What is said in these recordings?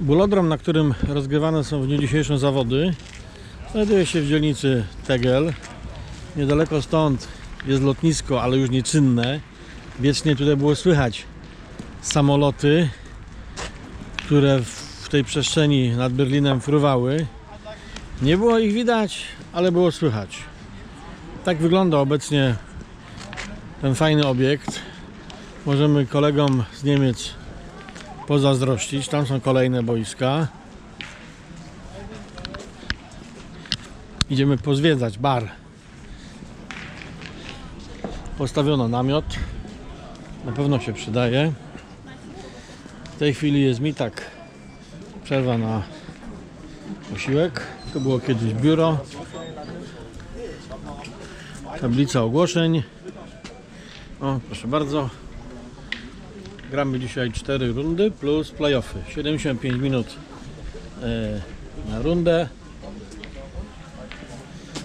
Bulodrom, na którym rozgrywane są w dniu dzisiejszym zawody, znajduje się w dzielnicy Tegel. Niedaleko stąd jest lotnisko, ale już nieczynne. Wiecznie tutaj było słychać samoloty, które w tej przestrzeni nad Berlinem fruwały. Nie było ich widać, ale było słychać. Tak wygląda obecnie ten fajny obiekt. Możemy kolegom z Niemiec pozazdrościć. Tam są kolejne boiska. Idziemy pozwiedzać bar. Postawiono namiot. Na pewno się przydaje. W tej chwili jest mi tak przerwa na posiłek. To było kiedyś biuro. Tablica ogłoszeń. O, proszę bardzo. Gramy dzisiaj 4 rundy plus playoffy. 75 minut e, na rundę.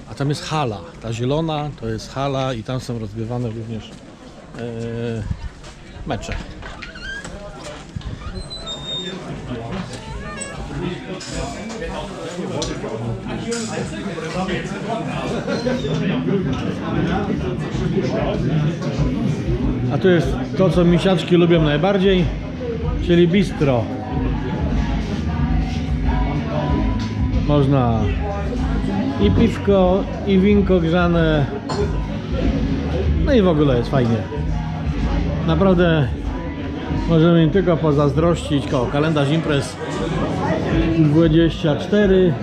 A tam jest hala. Ta zielona to jest hala i tam są rozgrywane również e, mecze. A tu jest to, co misiaczki lubią najbardziej, czyli bistro. Można i piwko, i winko grzane. No i w ogóle jest fajnie. Naprawdę możemy im tylko pozazdrościć. Ko, kalendarz imprez 24.